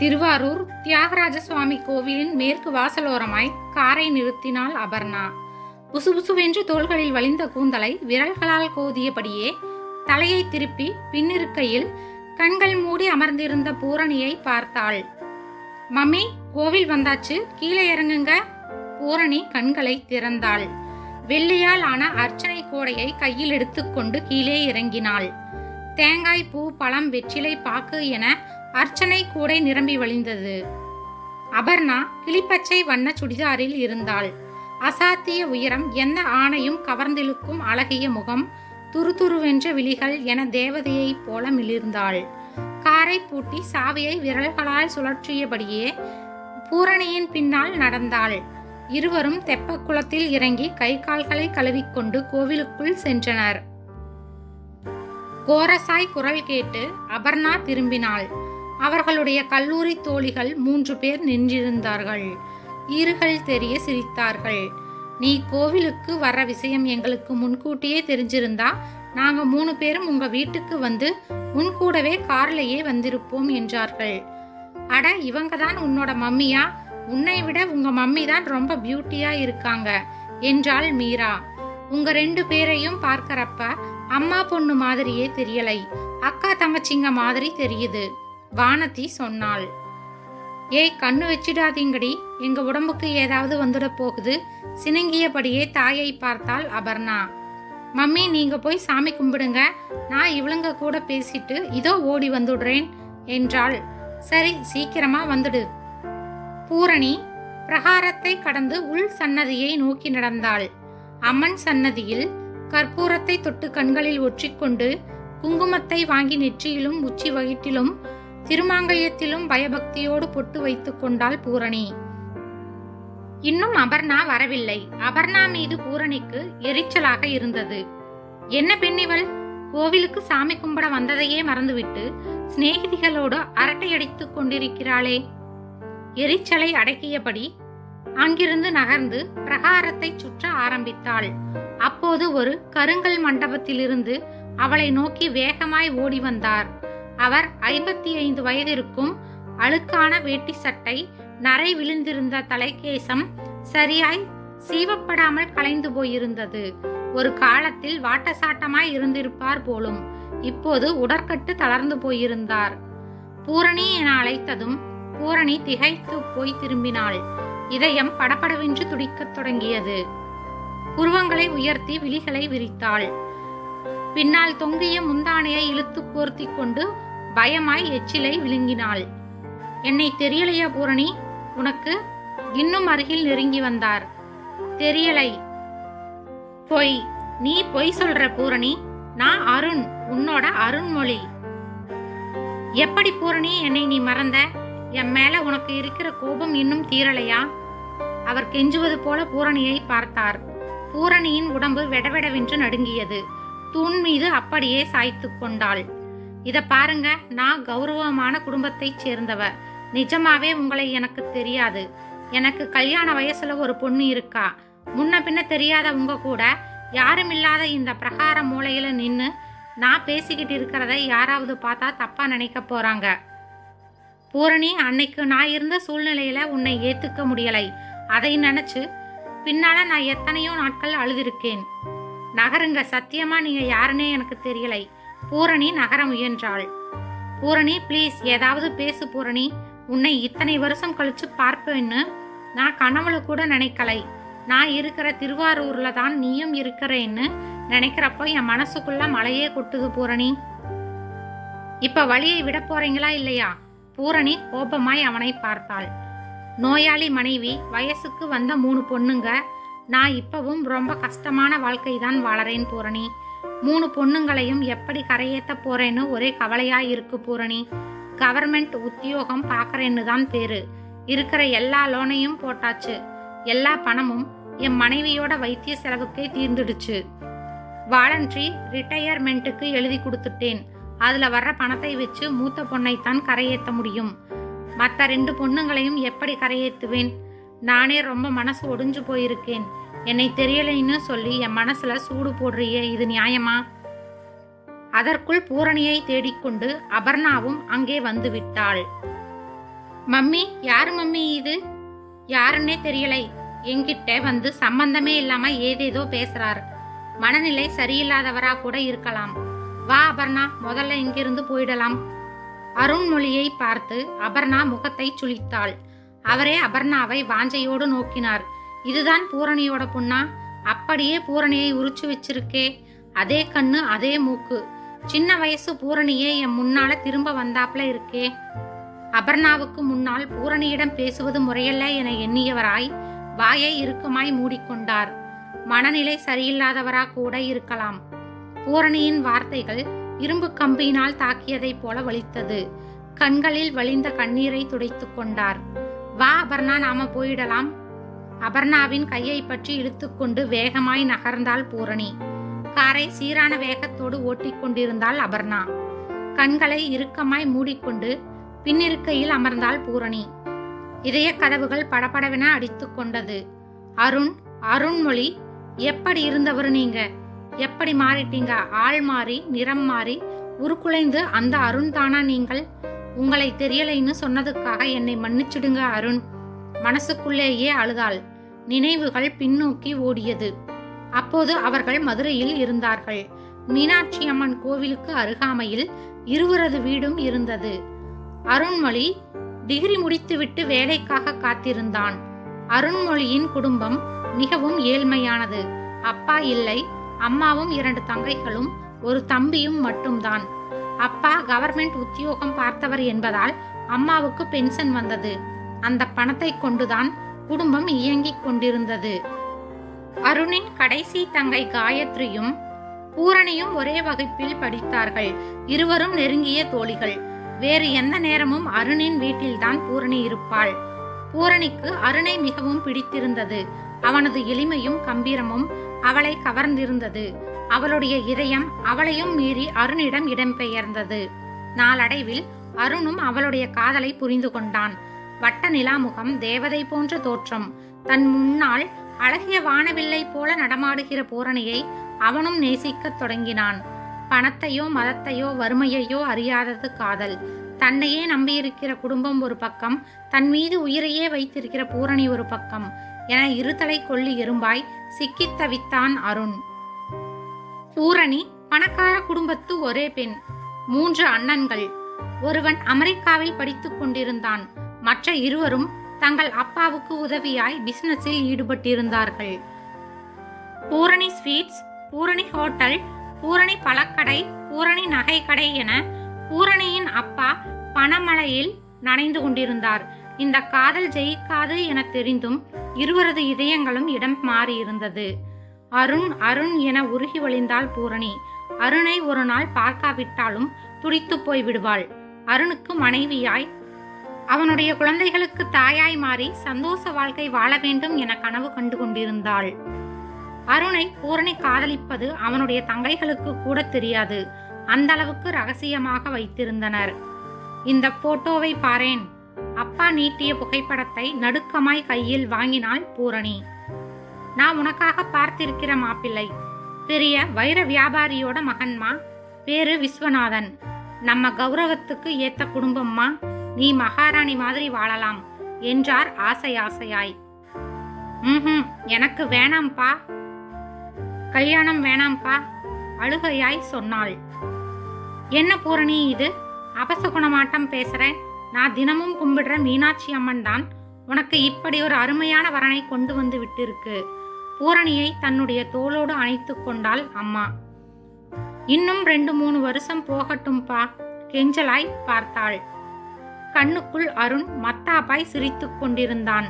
திருவாரூர் தியாகராஜ சுவாமி கோவிலின் மேற்கு வாசலோரமாய் காரை நிறுத்தினாள் அபர்ணா. புசுபுசுவென்று தோள்களில் வழிந்த கூந்தலை விரல்களால் கோதியபடியே தலையை திருப்பி பின்னிருக்கையில் கண்கள் மூடி அமர்ந்திருந்த பூரணியை பார்த்தாள். மம்மி கோவில் வந்தாச்சு. கீழே இறங்குங்க. பூரணி கண்களை திறந்தாள். வெள்ளியால் ஆன அர்ச்சனை கோடையை கையில் எடுத்துக்கொண்டு கீழே இறங்கினாள். தேங்காய் பூ பழம் வெற்றிலை பாக்கு என அர்ச்சனை கூடை நிரம்பி வழிந்தது. அபர்ணா கிளிப்பச்சை வண்ண சுடிதாரில் இருந்தாள். அசாத்திய உயரம் எந்த ஆணையும் கவர்ந்திழுக்கும் அழகிய முகம் துருதுருவென்ற விழிகள் என தேவதையைப் போல மிளிர்ந்தாள். காரை பூட்டி சாவியை விரல்களால் சுழற்றியபடியே பூரணியின் பின்னால் நடந்தாள். இருவரும் தெப்பக்குளத்தில் இறங்கி கை கால்களை கழுவிக்கொண்டு கோவிலுக்குள் சென்றனர். கோரசாய் குரல் கேட்டு அபர்ணா திரும்பினாள். அவர்களுடைய கல்லூரி தோழிகள் மூன்று பேர் நின்றிருந்தார்கள். ஈறுகள் தெரிய சிரித்தார்கள். நீ கோவிலுக்கு வர விஷயம் எங்களுக்கு முன்கூட்டியே தெரிஞ்சிருந்தா நாங்க மூணு பேரும் உங்க வீட்டுக்கு வந்து முன்கூடவே கார்லயே வந்திருப்போம் என்றார்கள். அட இவங்க தான் உன்னோட மம்மியா? உன்னை விட உங்க மம்மி தான் ரொம்ப பியூட்டியா இருக்காங்க என்றாள் மீரா. உங்க ரெண்டு பேரையும் பார்க்கறப்ப அம்மா பொண்ணு மாதிரியே தெரியலை. அக்கா தங்கச்சிங்க மாதிரி தெரியுது. வானதி சொன்னாள். ஏய் கண்ணு வச்சிடாதீங்கடி. எங்க உடம்புக்கு ஏதாவது வந்துட போகுது. சினுங்கியபடியே தாயை பார்த்தாள் அபர்ணா. மம்மி நீங்க போய் சாமி கும்பிடுங்க. நான் இவளுங்க கூட பேசிட்டு இதோ ஓடி வந்துடுறேன் என்றாள். சரி சீக்கிரமா வந்துடு. பூரணி பிரகாரத்தை கடந்து உள் சன்னதியை நோக்கி நடந்தாள். அம்மன் சன்னதியில் கற்பூரத்தை தொட்டு கண்களில் ஒற்றிக்கொண்டு குங்குமத்தை வாங்கி நெற்றியிலும் உச்சி வயிற்றிலும் திருமாங்கல்யத்திலும் பயபக்தியோடு பொட்டு வைத்துக் கொண்டாள் பூரணி. இன்னும் அபர்ணா வரவில்லை. அபர்ணா மீது பூரணிக்கு எரிச்சலாக இருந்தது. என்ன பெண்ணிவள்? கோவிலுக்கு சாமி கும்பிட வந்ததையே மறந்துவிட்டு சிநேகிதிகளோடு அரட்டையடித்துக் கொண்டிருக்கிறாளே. எரிச்சலை அடக்கியபடி அங்கிருந்து நகர்ந்து பிரகாரத்தை சுற்ற ஆரம்பித்தாள். அப்போது ஒரு கருங்கல் மண்டபத்திலிருந்து அவளை நோக்கி வேகமாய் ஓடி வந்தார். அவர் ஐம்பத்தி ஐந்து வயதிற்கும் அழுக்கான வேட்டி சட்டை நரை விழுந்திருந்த தலைகேசம் சரியாய் சீவப்படாமல் கலைந்து போயிருந்தது. ஒரு காலத்தில் வாட்டசாட்டமாய் இருந்திருப்பார் போலும். இப்போது உடற்கட்டு தளர்ந்து போயிருந்தார். பூரணி என அழைத்ததும் பூரணி திகைத்து போய் திரும்பினாள். இதயம் படபடவென்று துடிக்கத் தொடங்கியது. புருவங்களை உயர்த்தி விழிகளை விரித்தாள். பின்னால் தொங்கிய முந்தானையை இழுத்து போர்த்தி கொண்டு பயமாய் எச்சிலை விழுங்கினாள். என்னை தெரியலையா பூரணி? உனக்கு இன்னும் அருகில் நெருங்கி வந்தார். தெரியலை. பொய். நீ பொய் சொல்ற பூரணி. நான் அருண். உன்னோட அருண்மொழி. எப்படி பூரணி? என்னை நீ மறந்த? என் மேல உனக்கு இருக்கிற கோபம் இன்னும் தீரலையா? அவர் கெஞ்சுவது போல பூரணியை பார்த்தார். பூரணியின் உடம்பு வெடவெடவென்று நடுங்கியது. தூண் மீது அப்படியே சாய்த்து கொண்டாள். இத பாருங்க நான் கௌரவமான குடும்பத்தைச் சேர்ந்தவ. நிஜமாவே உங்களை எனக்கு தெரியாது. எனக்கு கல்யாண வயசுல ஒரு பொண்ணு இருக்கா? முன்ன பின்ன தெரியாத உங்க கூட யாரும் இல்லாத இந்த பிரகார மூலையில நின்னு நான் பேசிக்கிட்டு இருக்கிறத யாராவது பார்த்தா தப்பா நினைக்க போறாங்க. பூரணி அன்னைக்கு நான் இருந்த சூழ்நிலையில உன்னை ஏத்துக்க முடியலை. அதை நினைச்சு பின்னால நான் எத்தனையோ நாட்கள் அழுதிருக்கேன். நகருங்க சத்தியமா நீங்க யாருன்னே எனக்கு தெரியலை. பூரணி நகர முயன்றாள். பூரணி ப்ளீஸ் ஏதாவது பேசு பூரணி. உன்னை இத்தனை வருஷம் கழிச்சு பார்ப்பேன்னு நான் கனவுல கூட நினைக்கலை. நான் இருக்கிற திருவாரூர்ல தான் நீயும் இருக்கிறேன்னு நினைக்கிறப்போ என் மனசுக்குள்ள மலையே கொட்டுது பூரணி. இப்ப வழியை விட போறீங்களா இல்லையா? பூரணி கோபமாய் அவனை பார்த்தாள். நோயாளி மனைவி வயசுக்கு வந்த மூணு பொண்ணுங்க. நான் இப்பவும் ரொம்ப கஷ்டமான வாழ்க்கை தான் வாழறேன் பூரணி. மூணு பொண்ணுங்களையும் எப்படி கரையேத்த போறேன்னு ஒரே கவலையா இருக்கு பூரணி. கவர்மெண்ட் உத்தியோகம் பார்க்கறேன்னு தான் பேரு. இருக்கிற எல்லா லோனையும் போட்டாச்சு. எல்லா பணமும் என் மனைவியோட வைத்திய செலவுக்கே தீர்ந்துடுச்சு. வாலண்ட்ரி ரிட்டையர்மெண்ட்டுக்கு எழுதி கொடுத்துட்டேன். அதுல வர்ற பணத்தை வச்சு மூத்த பொண்ணைத்தான் கரையேத்த முடியும். மற்ற ரெண்டு பொண்ணுங்களையும் எப்படி கரையேத்துவேன்? நானே ரொம்ப மனசு ஒடிஞ்சு போயிருக்கேன். என்னை தெரியலைன்னு சொல்லி என் மனசுல சூடு போடுறியே இது நியாயமா? அதற்குள் பூரணியை தேடிக்கொண்டு அபர்ணாவும் அங்கே வந்து விட்டாள் மம்மி யாரு மம்மி இது? யாருன்னே தெரியலை. என்கிட்ட வந்து சம்பந்தமே இல்லாம ஏதேதோ பேசுறார். மனநிலை சரியில்லாதவரா கூட இருக்கலாம். வா அபர்ணா முதல்ல இங்கிருந்து போயிடலாம். அருண்மொழியை பார்த்து அபர்ணா முகத்தை சுளித்தாள். அவரே அபர்ணாவை வாஞ்சையோடு நோக்கினார். இதுதான் பூரணியோட பொண்ணா? அப்படியே பூரணியை உரிச்சு வச்சிருக்கே. அதே கண்ணு அதே மூக்கு. சின்ன வயசு பூரணியே என் முன்னால திரும்ப வந்தாப்ல இருக்கே. அபர்ணாவுக்கு முன்னால் பூரணியிடம் பேசுவது முறையல்ல என எண்ணியவராய் வாயை இறுக்கமாய் மூடிக்கொண்டார். மனநிலை சரியில்லாதவரா கூட இருக்கலாம். பூரணியின் வார்த்தைகள் இரும்பு கம்பியினால் தாக்கியதைப் போல வலித்தது. கண்களில் வழிந்த கண்ணீரை துடைத்துக் கொண்டார். வா அபர்ணா நாம போயிடலாம். அபர்ணாவின் கையை பற்றி இழுத்துக்கொண்டு வேகமாய் நகர்ந்தாள் பூரணி. காரை சீரான வேகத்தோடு ஓட்டிக்கொண்டிருந்தாள் அபர்ணா. கண்களை இறுக்கமாய் மூடிக்கொண்டு பின்னிருக்கையில் அமர்ந்தாள் பூரணி. இதய கதவுகள் படபடவென அடித்துக் கொண்டது. அருண் அருண்மொழி எப்படி இருந்தவர் நீங்க? எப்படி மாறிட்டீங்க? ஆள் மாறி நிறம் மாறி உருக்குலைந்து அந்த அருண் தானா நீங்கள்? உங்களை தெரியலைன்னு சொன்னதுக்காக என்னை மன்னிச்சிடுங்க அருண். மனசுக்குள்ளேயே அழுதாள். நினைவுகள் பின்னோக்கி ஓடியது. அப்போது அவர்கள் மதுரையில் இருந்தார்கள். மீனாட்சி அம்மன் கோவிலுக்கு அருகாமையில் இருவரது வீடும் இருந்தது. அருண்மொழி டிகிரி முடித்துவிட்டு வேலைக்காக காத்திருந்தான். அருண்மொழியின் குடும்பம் மிகவும் ஏழ்மையானது. அப்பா இல்லை அம்மாவும் இரண்டு தங்கைகளும் ஒரு தம்பியும் மட்டும்தான். அப்பா கவர்மெண்ட் உத்தியோகம் பார்த்தவர் என்பதால் அம்மாவுக்கு பென்ஷன் வந்தது. அந்த பணத்தை கொண்டுதான் குடும்பம் இயங்கிக் கொண்டிருந்தது. அருணின் கடைசி தங்கை காயத்ரியும் பூரணியும் ஒரே வகுப்பில் படித்தார்கள். இருவரும் நெருங்கிய தோழிகள். வேறு எந்த நேரமும் அருணின் வீட்டில்தான் பூரணி இருப்பாள். பூரணிக்கு அருணை மிகவும் பிடித்திருந்தது. அவனது எளிமையும் கம்பீரமும் அவளை கவர்ந்திருந்தது. அவளுடைய இதயம் அவளையும் மீறி அருணிடம் இடம்பெயர்ந்தது. நாளடைவில் அருணும் அவளுடைய காதலை புரிந்து கொண்டான். வட்ட நிலாமுகம் தேவதை போன்ற தோற்றம். தன் முன்னால் அழகிய வானவில்லை போல நடமாடுகிற பூரணியை அவனும் நேசிக்கத் தொடங்கினான். பணத்தையோ மதத்தையோ வறுமையையோ அறியாதது காதல். தன்னையே நம்பியிருக்கிற குடும்பம் ஒரு பக்கம் தன் மீது உயிரையே வைத்திருக்கிற பூரணி ஒரு பக்கம். என இருதலை கொள்ளி எறும்பாய் சிக்கித் தவித்தான் அருண். பூரணி பணக்கார குடும்பத்து ஒரே பெண். மூன்று அண்ணன்கள். ஒருவன் அமெரிக்காவில் படித்துக் கொண்டிருந்தான். மற்ற இருவரும் தங்கள் அப்பாவுக்கு உதவியாய் பிசினஸில் ஈடுபட்டிருந்தார்கள். பூரணி ஸ்வீட்ஸ் பூரணி ஹோட்டல் பூரணி பழக்கடை பூரணி நகைக்கடை என பூரணியின் அப்பா பணமழையில் நனைந்து கொண்டிருந்தார். இந்த காதல் ஜெயிக்காது என தெரிந்தும் இருவரது இதயங்களும் இடம் மாறியிருந்தது. அருண் அருண் என உருகி வழிந்தாள் பூரணி. அருணை ஒரு நாள் பார்க்காவிட்டாலும் துடித்து போய் விடுவாள் அருணுக்கு மனைவியாய் அவனுடைய குழந்தைகளுக்கு தாயாய் மாறி சந்தோஷ வாழ்க்கை வாழ வேண்டும் என கனவு கண்டு கொண்டிருந்தாள். அருணை பூரணி காதலிப்பது அவனுடைய தங்கைகளுக்கு கூட தெரியாது. அந்த அளவுக்கு ரகசியமாக வைத்திருந்தனர். இந்த போட்டோவை பாரேன். அப்பா நீட்டிய புகைப்படத்தை நடுக்கமாய் கையில் வாங்கினாள் பூரணி. நான் உனக்காக பார்த்திருக்கிற மாப்பிள்ளை. பெரிய வைர வியாபாரியோட மகன்மா. பேரு விஸ்வநாதன். நம்ம கௌரவத்துக்கு ஏத்த குடும்பம்மா. நீ மகாராணி மாதிரி வாழலாம் என்றார் ஆசை ஆசையாய். ம்ஹும் எனக்கு வேணாம்ப்பா. கல்யாணம் வேணாம்ப்பா அழுகையாய் சொன்னாள். என்ன பூரணி இது? அபசகுணமாட்டம் பேசுறேன். நான் தினமும் கும்பிடுற மீனாட்சி அம்மன் தான். உனக்கு இப்படி ஒரு அருமையான வரனை கொண்டு வந்து விட்டிருக்கு. பூரணியை தன்னுடைய தோளோடு அணைத்து கொண்டாள் அம்மா. இன்னும் ரெண்டு மூணு வருஷம் போகட்டும்பா கெஞ்சலாய் பார்த்தாள். கண்ணுக்குள் அருண் மத்தாப்பாய் சிரித்துக் கொண்டிருந்தான்.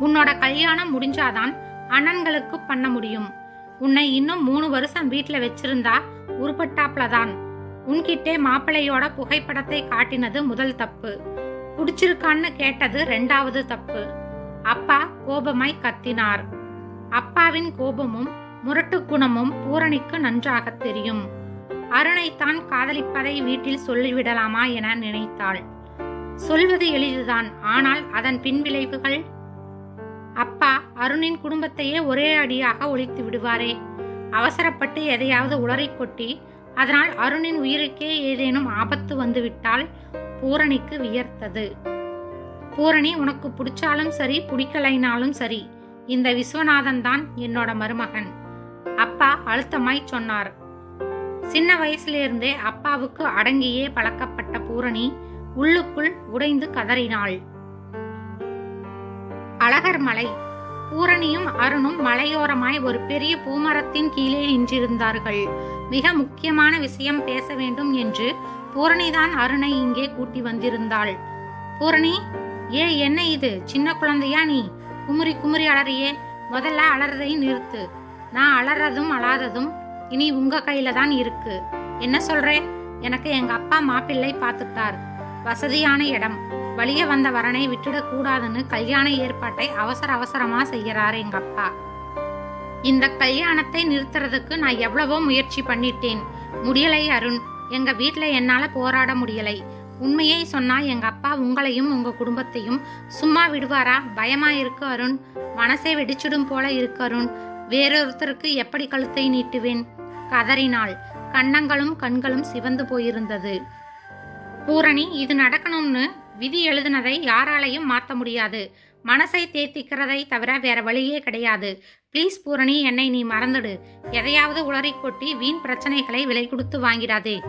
உன்னோட கல்யாணம் முடிஞ்சாதான் அண்ணன்களுக்கு பண்ண முடியும். உன்னை இன்னும் மூணு வருஷம் வீட்டுல வச்சிருந்தா உருப்பட்டாப்லதான். உன்கிட்டே மாப்பிள்ளையோட புகைப்படத்தை காட்டினது முதல் தப்பு. பிடிச்சிருக்கான்னு கேட்டது ரெண்டாவது தப்பு. அப்பா கோபமாய் கத்தினார். அப்பாவின் கோபமும் முரட்டு குணமும் பூரணிக்கு நன்றாக தெரியும். அருணைத்தான் காதலிப்பதை வீட்டில் சொல்லிவிடலாமா என நினைத்தாள். சொல்வது எளிதுதான். ஆனால் அதன் பின்விளைவுகள் அப்பா அருணின் குடும்பத்தையே ஒரே அடியாக ஒழித்து விடுவாரே. அவசரப்பட்டு எதையாவது உளறி கொட்டி அதனால் அருணின் உயிருக்கே ஏதேனும் ஆபத்து வந்துவிட்டால் பூரணிக்கு வியர்த்தது. பூரணி உனக்கு பிடிச்சாலும் சரி பிடிக்கலைனாலும் சரி. இந்த விஸ்வநாதன் தான் என்னோட மருமகன். அப்பா அழுத்தமாய் சொன்னார். சின்ன வயசுலேருந்தே அப்பாவுக்கு அடங்கியே பழக்கப்பட்ட பூரணி உள்ளுக்குள் உடைந்து கதறினாள். அழகர் மலை. பூரணியும் அருணும் மலையோரமாய் ஒரு பெரிய பூமரத்தின் கீழே நின்றிருந்தார்கள். மிக முக்கியமான விஷயம் பேச வேண்டும் என்று பூரணிதான் அருணை இங்கே கூட்டி வந்திருந்தாள். பூரணி ஏ என்ன இது? சின்ன குழந்தையா நீ? குமுறி குமுறி அலறியே. முதல்ல அலறதை நிறுத்து. நான் அலறதும் அழாததும் இனி உங்க கையில தான் இருக்கு. என்ன சொல்றேன் எனக்கு எங்க அப்பா மாப்பிள்ளை பார்த்துட்டார் வசதியான இடம். வழிய வந்த வரனை விட்டுடக் கூடாதுன்னு கல்யாண ஏற்பாட்டை அவசர அவசரமா செய்யறாரு எங்க அப்பா. இந்த கல்யாணத்தை நிறுத்துறதுக்கு நான் எவ்வளவோ முயற்சி பண்ணிட்டேன். முடியலை அருண். எங்க வீட்டுல என்னால போராட முடியலை. உண்மையை சொன்னா எங்க அப்பா உங்களையும் உங்க குடும்பத்தையும் சும்மா விடுவாரா? பயமா இருக்கு அருண். மனசே வெடிச்சிடும் போல இருக்கு அருண். வேறொருத்தருக்கு எப்படி கழுத்தை நீட்டுவேன்? கதறினாள். கண்ணங்களும் கண்களும் சிவந்து போயிருந்தது. பூரணி இது நடக்கணும்னு விதி எழுதினதை யாராலையும் மாத்த முடியாது. மனசை தேர்த்திக்கிறதை தவிர வேற வழியே கிடையாது. ப்ளீஸ் பூரணி என்னை நீ மறந்துடு. எதையாவது உளறி கொட்டி வீண் பிரச்சனைகளை விலை கொடுத்து வாங்கிடாதே.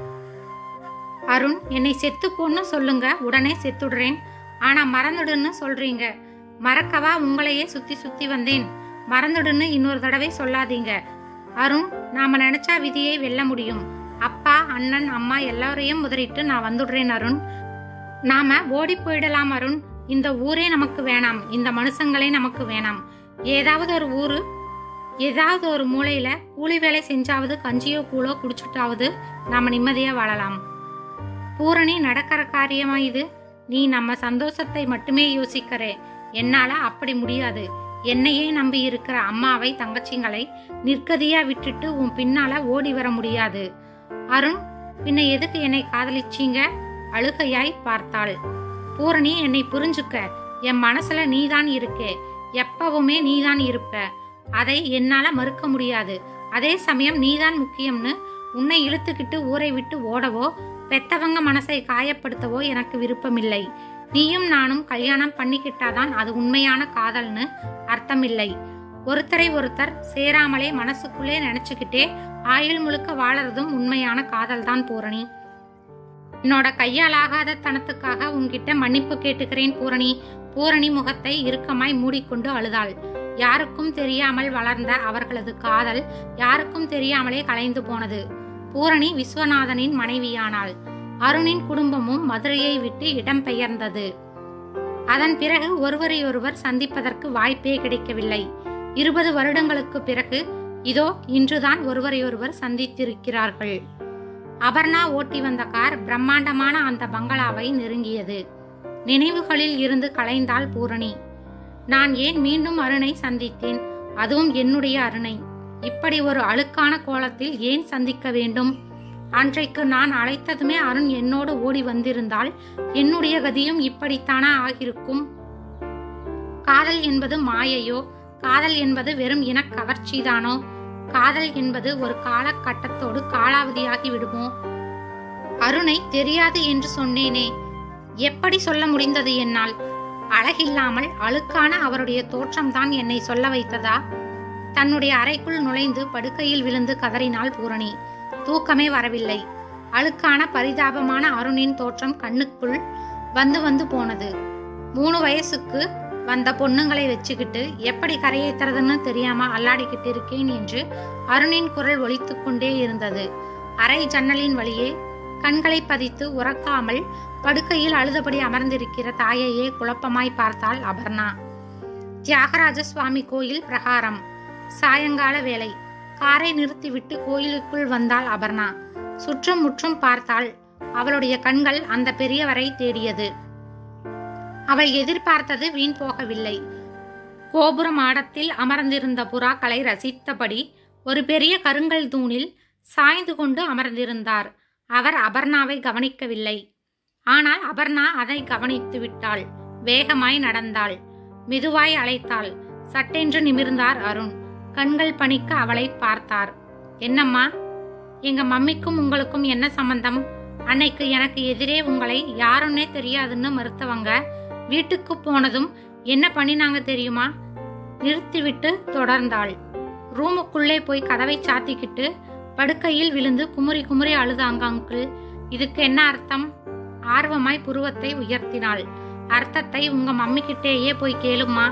அருண் என்னை செத்துப்போன்னு சொல்லுங்க. உடனே செத்துடுறேன். ஆனா மறந்துடுன்னு சொல்றீங்க. மறக்கவா? உங்களையே சுத்தி சுத்தி வந்தேன். மறந்துடுன்னு இன்னொரு தடவை சொல்லாதீங்க. அருண் நாம நினைச்சா விதியை வெல்ல முடியும். அப்பா அண்ணன் அம்மா எல்லாரையும் முதலிட்டு நான் வந்துடுறேன் அருண். நாம ஓடி போயிடலாம் அருண். இந்த ஊரே நமக்கு வேணாம். இந்த மனுஷங்களே நமக்கு வேணாம். ஏதாவது ஒரு ஊரு ஏதாவது ஒரு மூலையில கூலி வேலை செஞ்சாவது கஞ்சியோ கூழோ குடிச்சுட்டாவது நாம நிம்மதியா வாழலாம். பூரணி நடக்கிற காரியமா இது? நீ நம்ம சந்தோஷத்தை மட்டுமே யோசிக்கிறே. என்னால அப்படி முடியாது. என்னையே நம்பி இருக்கிற அம்மாவை தங்கச்சிங்களை நிற்கதியா விட்டுட்டு உன் பின்னால ஓடி வர முடியாது. அருண் பின்ன எதுக்கு என்னை காதலிச்சீங்க? அழுகையாய் பார்த்தாள். பூரணி என்னை புரிஞ்சுக்க. என் மனசுல நீதான் இருக்கே. எப்பவுமே நீதான் இருப்ப. அதை என்னால மறுக்க முடியாது. அதே சமயம் நீதான் முக்கியம்னு உன்னை இழுத்துக்கிட்டு ஊரை விட்டு ஓடவோ பெத்தவங்க மனசை காயப்படுத்தவோ எனக்கு விருப்பமில்லை. நீயும் நானும் கல்யாணம் பண்ணிக்கிட்டாதான் அது உண்மையான காதல்னு அர்த்தமில்லை. ஒருத்தரை ஒருத்தர் சேராமலே மனசுக்குள்ளே நினைச்சுக்கிட்டே ஆயுள் முழுக்க வாழறதும் உண்மையான காதல் தான் பூரணி. என்னோட கையாலாகாத தனத்துக்காக உன்கிட்ட மன்னிப்பு கேட்டுக்கிறேன் பூரணி. பூரணி முகத்தை இறுக்கமாய் மூடிக்கொண்டு அழுதாள். யாருக்கும் தெரியாமல் வளர்ந்த அவர்களது காதல் யாருக்கும் தெரியாமலே கலைந்து போனது. பூரணி விஸ்வநாதனின் மனைவியானாள். அருணின் குடும்பமும் மதுரையை விட்டு இடம்பெயர்ந்தது அதன் பிறகு ஒருவரையொருவர் சந்திப்பதற்கு வாய்ப்பே கிடைக்கவில்லை. இருபது வருடங்களுக்கு பிறகு இதோ இன்றுதான் ஒருவரையொருவர் சந்தித்திருக்கிறார்கள். அபர்ணா ஓட்டி வந்த கார் பிரம்மாண்டமான அந்த பங்களாவை நெருங்கியது. நினைவுகளில் இருந்து கலைந்தாள் பூரணி. நான் ஏன் மீண்டும் அருணை சந்தித்தேன்? அதுவும் என்னுடைய அருணை. இப்படி ஒரு அழுக்கான கோலத்தில் ஏன் சந்திக்க வேண்டும்? அன்றைக்கு நான் அழைத்ததுமே அருண் என்னோடு ஓடி வந்திருந்தால் என்னுடைய கதியும் இப்படித்தானா ஆகிருக்கும் காதல் என்பது மாயையோ? காதல் என்பது வெறும் இன கவர்ச்சிதானோ காதல் என்பது ஒரு காலகட்டத்தோடு காலாவதியாகி விடுமோ? அருணை தெரியாது என்று சொன்னேனே. எப்படி சொல்ல முடிந்தது என்னால்? அழகில்லாமல் அழுக்கான அவருடைய தோற்றம்தான் என்னை சொல்ல வைத்ததா? தன்னுடைய அறைக்குள் நுழைந்து படுக்கையில் விழுந்து கதறினாள் பூரணி. தூக்கமே வரவில்லை. அழுக்கான பரிதாபமான அருணின் தோற்றம் கண்ணுக்குள் வந்து வந்து போனது. மூணு வயசுக்கு வந்த பொண்ணுங்களை வச்சுக்கிட்டு எப்படி கரையேத்துறதுன்னு தெரியாம அல்லாடிக்கிட்டு இருக்கேன் என்று அருணின் குரல் ஒலித்துக் கொண்டே இருந்தது. அறை ஜன்னலின் வழியே கண்களை பதித்து உறக்காமல் படுக்கையில் அழுதபடி அமர்ந்திருக்கிற தாயையே குழப்பமாய் பார்த்தாள் அபர்ணா. தியாகராஜ சுவாமி கோயில் பிரகாரம். சாயங்கால வேலை காரை நிறுத்திவிட்டு கோயிலுக்குள் வந்தாள் அபர்ணா. சுற்றும் முற்றும் பார்த்தாள். அவளுடைய கண்கள் அந்த பெரியவரை தேடியது. அவள் எதிர்பார்த்தது வீண் போகவில்லை. கோபுர மாடத்தில் அமர்ந்திருந்த புறாக்களை ரசித்தபடி ஒரு பெரிய கருங்கல் தூணில் சாய்ந்து கொண்டு அமர்ந்திருந்தார். அவர் அபர்ணாவை கவனிக்கவில்லை. ஆனால் அபர்ணா அதை கவனித்து விட்டாள். வேகமாய் நடந்தாள். மெதுவாய் அழைத்தாள். சட்டென்று நிமிர்ந்தார் அருண். கண்கள் பணிக்க அவளை பார்த்தார். என்னம்மா எங்க மம்மிக்கும் உங்களுக்கும் என்ன சம்பந்தம்? அன்னைக்கு எனக்கு எதிரே உங்களை யாருன்னே தெரியாதுன்னு மறுத்தவங்க வீட்டுக்கு போனதும் என்ன பண்ணினாங்க தெரியுமா? நிறுத்திவிட்டு தொடர்ந்தாள். ரூமுக்குள்ளே போய் கதவை சாத்திக்கிட்டு படுக்கையில் விழுந்து குமுறி குமுறி அழுதாங்க அங்கிள். இதுக்கு என்ன அர்த்தம்? ஆர்வமாய் புருவத்தை உயர்த்தினாள். அர்த்தத்தை உங்க மம்மி கிட்டேயே போய் கேளுமா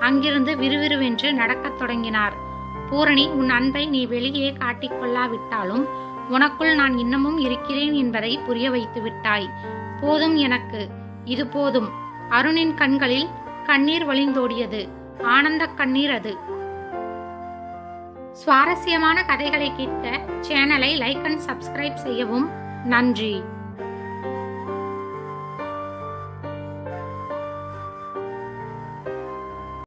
அங்கிருந்து விறுவிறுவென்று நடக்கத் தொடங்கினார். பூரணி உன் அன்பை நீ வெளியே காட்டிக்கொள்ளாவிட்டாலும் உனக்குள் நான் இன்னமும் இருக்கிறேன் என்பதை புரிய வைத்து விட்டாய். போதும் எனக்கு. இது போதும். அருணின் கண்களில் கண்ணீர் வழிந்தோடியது. ஆனந்த கண்ணீர் அது. சுவாரஸ்யமான கதைகளை கேட்க சேனலை லைக் அண்ட் சப்ஸ்கிரைப் செய்யவும். நன்றி.